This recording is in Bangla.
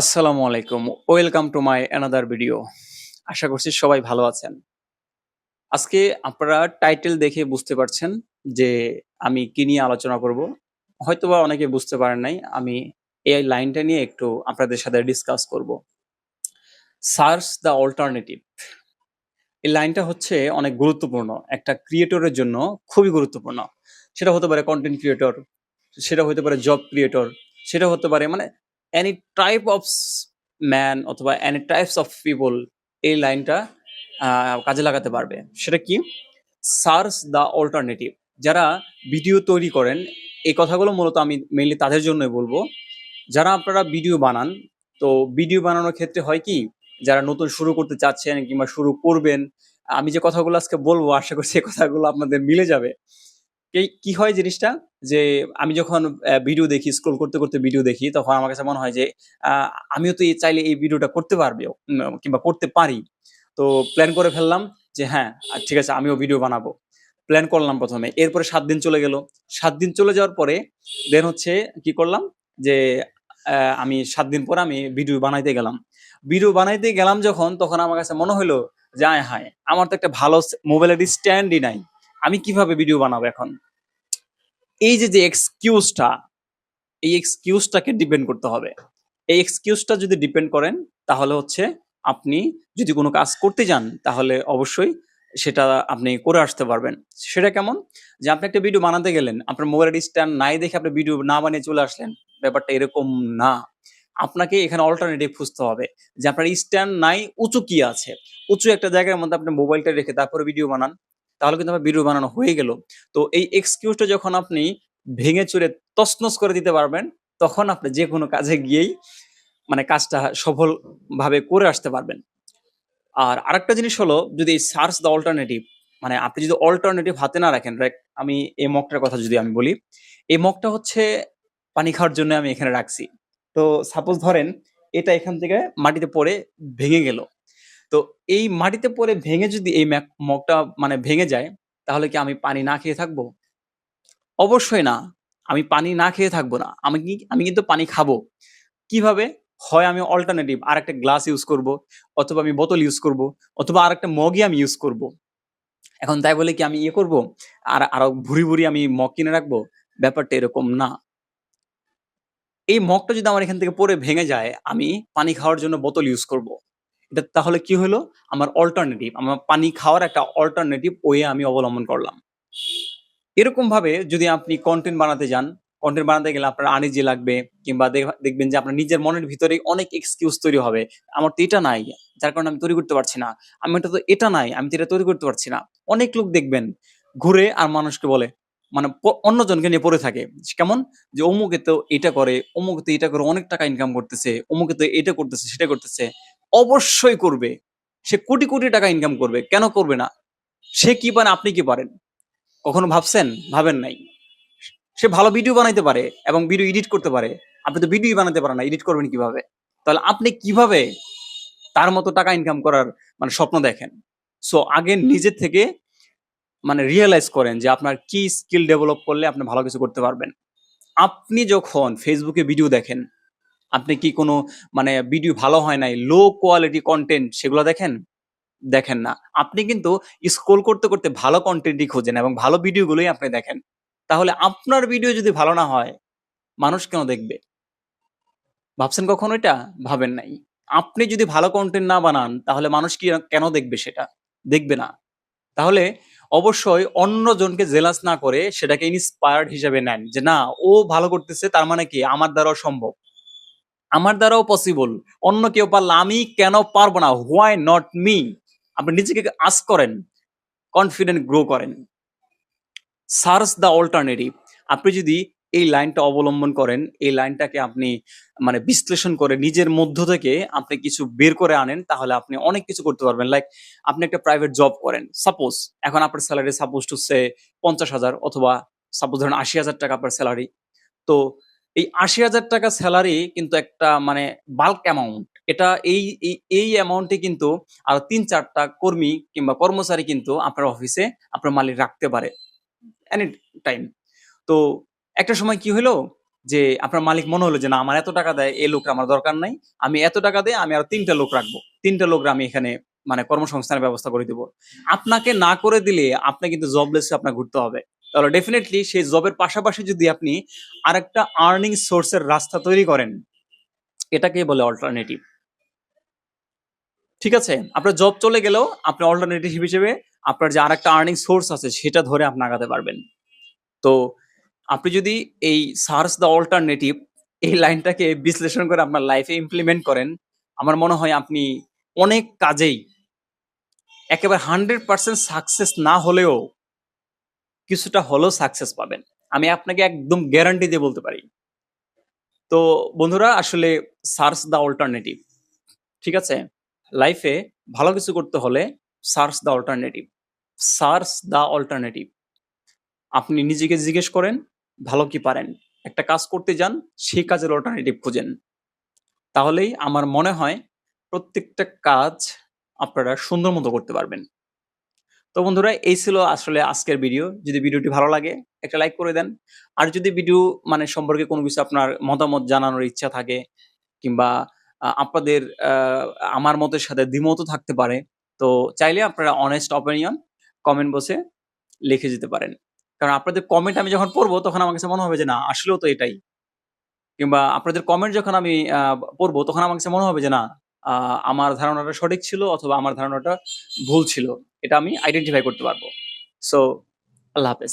আসসালামু আলাইকুম। Welcome to my another video আশা করছি সবাই ভালো আছেন। আজকে আপনারা টাইটেল দেখে বুঝতে পারছেন যে আমি কি নিয়ে আলোচনা করব। হয়তোবা অনেকে বুঝতে পারেন নাই, আমি এই লাইনটা নিয়ে একটু আপনাদের সাথে ডিসকাস করব। সার্চ দ্য অল্টারনেটিভ এই লাইনটা হচ্ছে অনেক গুরুত্বপূর্ণ, একটা ক্রিয়েটরের জন্য খুবই গুরুত্বপূর্ণ। সেটা হতে পারে কন্টেন্ট ক্রিয়েটর সেটা হতে পারে জব ক্রিয়েটর সেটা হতে পারে মানে এনি টাইপ অফ ম্যান অথবা এনি টাইপস অফ পিপল এই লাইনটা কাজে লাগাতে পারবে। সেটা কি? সার্চ দ্য অল্টারনেটিভ যারা ভিডিও তৈরি করেন, এই কথাগুলো মূলত আমি মেইনলি তাদের জন্যই বলব। যারা আপনারা ভিডিও বানান, তো ভিডিও বানানোর ক্ষেত্রে হয় কি, যারা নতুন শুরু করতে চাচ্ছেন কিংবা শুরু করবেন, আমি যে কথাগুলো আজকে বলব, আশা করছি এই কথাগুলো আপনাদের মিলে যাবে। এই কি হয় জিনিসটা? যে আমি যখন ভিডিও দেখি স্ক্রোল করতে করতে ভিডিও দেখি, তখন আমার কাছে মনে হয় যে আমিও তো এই চাইলে এই ভিডিওটা করতে পারবে কিংবা করতে পারি। তো প্ল্যান করে ফেললাম যে হ্যাঁ ঠিক আছে, আমিও ভিডিও বানাবো। প্ল্যান করলাম প্রথমে। এরপরে সাত দিন চলে গেল। সাত দিন চলে যাওয়ার পরে দেন হচ্ছে কি করলাম? যে আমি সাত দিন পর আমি ভিডিও বানাইতে গেলাম। ভিডিও বানাইতে গেলাম যখন, তখন আমার কাছে মনে হলো যে হায়, আমার তো একটা ভালো মোবাইলের স্ট্যান্ডই নাই। আমি কীভাবে ভিডিও বানাবো এখন? এই যে যে এক্সকিউজটা এই এক্সকিউজটাকে ডিপেন্ড করতে হবে। এই এক্সকিউজটা যদি ডিপেন্ড করেন, তাহলে হচ্ছে আপনি যদি কোনো কাজ করতে যান, তাহলে অবশ্যই সেটা আপনি করে আসতে পারবেন। সেটা কেমন? যে আপনি একটা ভিডিও বানাতে গেলেন, আপনার মোবাইলের স্ট্যান্ড নাই দেখে আপনি ভিডিও না বানিয়ে চলে আসলেন, ব্যাপারটা এরকম না। আপনাকে এখানে অল্টারনেটিভ খুঁজতে হবে। যে আপনার স্ট্যান্ড নাই, উঁচু কি আছে? উঁচু একটা জায়গার মধ্যে আপনি মোবাইলটা রেখে তারপরে ভিডিও বানান। তাহলে কিন্তু আমার ভিডিও বানানো হয়ে গেল। তো এই এক্সকিউজটা যখন আপনি ভেঙে চুরে তছনছ করে দিতে পারবেন, তখন আপনি যে কোনো কাজে গিয়েই মানে কাজটা সফলভাবে করে আসতে পারবেন। আর আরেকটা জিনিস হলো, যদি সার্চ দ্য অল্টারনেটিভ মানে আপনি যদি অল্টারনেটিভ হাতে না রাখেন রাইট আমি এই মগটার কথা যদি আমি বলি, এই মগটা হচ্ছে পানি খাওয়ার জন্য আমি এখানে রাখছি। তো সাপোজ ধরেন, এটা এখান থেকে মাটিতে পড়ে ভেঙে গেল। তো এই মাটিতে পড়ে ভেঙে যদি এই মগটা মানে ভেঙে যায়, তাহলে কি আমি পানি না খেয়ে থাকব? অবশ্যই না। আমি পানি না খেয়ে থাকব না। আমি কি, আমি কিন্তু পানি খাব। কীভাবে? হয় আমি অল্টারনেটিভ আর একটা গ্লাস ইউজ করব, অথবা আমি বোতল ইউজ করব, অথবা আর একটা মগই আমি ইউজ করব। এখন তাই বলে কি আমি ইয়ে করব? আর আরও ভুরি ভুরি আমি মগ কিনে রাখব? ব্যাপারটা এরকম না। এই মগটা যদি আমার এখান থেকে পরে ভেঙে যায়, আমি পানি খাওয়ার জন্য বোতল ইউজ করব। তাহলে কি হলো? আমার অল্টারনেটিভ আমার পানি খাওয়ার একটা অল্টারনেটিভ ওয়ে আমি অবলম্বন করলাম। এরকম ভাবে যদি আপনি কন্টেন্ট বানাতে যান কন্টেন্ট বানাতে গেলে আপনার আনিজি লাগবে, কিংবা দেখবেন যে আপনার নিজের মনের ভিতরে অনেক এক্সকিউজ তৈরি হবে। আমার তো এটা নাই, যার কারণে আমি তৈরি করতে পারছি না। আমি এটা তো, এটা নাই, আমি তো এটা তৈরি করতে পারছি না। অনেক লোক দেখবেন ঘুরে আর মানুষকে বলে মানে অন্যজনকে নিয়ে পড়ে থাকে। কেমন? যে অমুকে তো এটা করে, অমুকে তো এটা করে অনেক টাকা ইনকাম করতেছে, অমুকে তো এটা করতেছে, সেটা করতেছে। অবশ্যই করবে। সে কোটি কোটি টাকা ইনকাম করবে। কেন করবে না? সে কি পারে, আপনি কি পারেন? কখনো ভাবছেন? ভাবেন নাই। সে ভালো ভিডিও বানাইতে পারে এবং ভিডিও এডিট করতে পারে। আপনি তো ভিডিও বানাতে পারেন না এডিট করবেন কীভাবে? তাহলে আপনি কীভাবে তার মতো টাকা ইনকাম করার মানে স্বপ্ন দেখেন? সো আগে নিজের থেকে মানে রিয়েলাইজ করেন যে আপনার কি স্কিল ডেভেলপ করলে আপনি ভালো কিছু করতে পারবেন। আপনি যখন ফেসবুকে ভিডিও দেখেন আপনি কি কোনো মানে ভিডিও ভালো হয় নাই? লো কোয়ালিটি কন্টেন্ট সেগুলো দেখেন? দেখেন না। আপনি কিন্তু স্ক্রোল করতে করতে ভালো কন্টেন্টই খোঁজেন এবং ভালো ভিডিওগুলোই আপনি দেখেন। তাহলে আপনার ভিডিও যদি ভালো না হয়, মানুষ কেন দেখবে? ভাবছেন কখনো এটা? ভাবেন নাই। আপনি যদি ভালো কন্টেন্ট না বানান, তাহলে মানুষ কি কেন দেখবে সেটা? দেখবে না। তাহলে অবশ্যই অন্য জনকে জেলাস না করে সেটাকে ইন্সপায়ার্ড হিসেবে নেন যে, না, ও ভালো করতেছে, তার মানে কি? আমার দ্বারাও সম্ভব। আমার দ্বারাও পসিবল অন্য কেউ পারলে আমি কেন পারব না? হোয়াই নট মি আপনি নিজেকে আস করেন। কনফিডেন্ট গ্রো করেন। সার্চ দ্য অল্টারনেটিভ আপনি যদি এই লাইনটা অবলম্বন করেন, এই লাইনটাকে আপনি মানে বিশ্লেষণ করে নিজের মধ্য থেকে আপনি কিছু বের করে আনেন, তাহলে আপনি অনেক কিছু করতে পারবেন। লাইক আপনি একটা প্রাইভেট জব করেন। সাপোজ এখন আপনার স্যালারি সাপোজ টু সে পঞ্চাশ হাজার অথবা সাপোজ ধরেন আশি হাজার টাকা আপনার স্যালারি তো এই আশি হাজার টাকা স্যালারি কিন্তু একটা মানে বাল্ক অ্যামাউন্ট এটা এই, এই- অ্যামাউন্টে কিন্তু আর তিন চারটা কর্মী কিংবা কর্মচারী কিন্তু আপনার অফিসে আপনার মালিক রাখতে পারে এনি টাইম তো একটা সময় কি হলো যে আপনার মালিক মনে হলো যে, না, আমার এত টাকা দেয়, এই লোকটা আমার দরকার নাই। আমি এত টাকা দেয় আমি আরও তিনটা লোক রাখব। তিনটা লোক আমি এখানে মানে কর্মসংস্থানের ব্যবস্থা করে দিব। আপনাকে না করে দিলে আপনি কিন্তু জবলেস আপনার ঘুরতে হবে। তাহলে ডেফিনেটলি সেই জবের পাশাপাশি যদি আপনি আরেকটা আর্নিং সোর্সের রাস্তা তৈরি করেন এটাকে বলে অল্টারনেটিভ ঠিক আছে? আপনার জব চলে গেলেও আপনি অল্টারনেটিভ হিসেবে আপনার যে আরেকটা আর্নিং সোর্স আছে, সেটা ধরে আপনি আগাতে পারবেন। তো আপনি যদি এই সার্চ দ্য অল্টারনেটিভ এই লাইনটাকে বিশ্লেষণ করে আপনার লাইফে ইমপ্লিমেন্ট করেন, আমার মনে হয় আপনি অনেক কাজেই একেবারে হান্ড্রেড পার্সেন্ট সাকসেস না হলেও কিছুটা হলেও সাকসেস পাবেন। আমি আপনাকে একদম গ্যারান্টি দিয়ে বলতে পারি। তো বন্ধুরা, আসলে সার্চ দ্য অল্টারনেটিভ ঠিক আছে? লাইফে ভালো কিছু করতে হলে search the alternative search the alternative আপনি নিজেকে জিজ্ঞেস করেন, ভালো কি পারেন? একটা কাজ করতে যান, সেই কাজের অল্টারনেটিভ খুঁজেন। তাহলেই আমার মনে হয় প্রত্যেকটা কাজ আপনারা সুন্দর মতো করতে পারবেন। তো বন্ধুরা, এই ছিল আসলে আজকের ভিডিও যদি ভিডিওটি ভালো লাগে, একটা লাইক করে দেন। আর যদি ভিডিও মানে সম্পর্কে কোনো কিছু আপনার মতামত জানানোর ইচ্ছা থাকে, কিংবা আপনাদের আমার মতের সাথে দ্বিমতও থাকতে পারে, তো চাইলে আপনারা অনেস্ট অপিনিয়ন কমেন্ট বসে লিখে যেতে পারেন। কারণ আপনাদের কমেন্ট আমি যখন পড়ব, তখন আমার কাছে মনে হবে যে, না, আসলেও তো এটাই। কিংবা, আপনাদের কমেন্ট যখন আমি পড়ব, তখন আমার কাছে মনে হবে যে, না আমার ধারণাটা সঠিক ছিল, অথবা আমার ধারণাটা ভুল ছিল। এটা আমি আইডেন্টিফাই করতে পারব। সো আল্লাহ হাফেজ।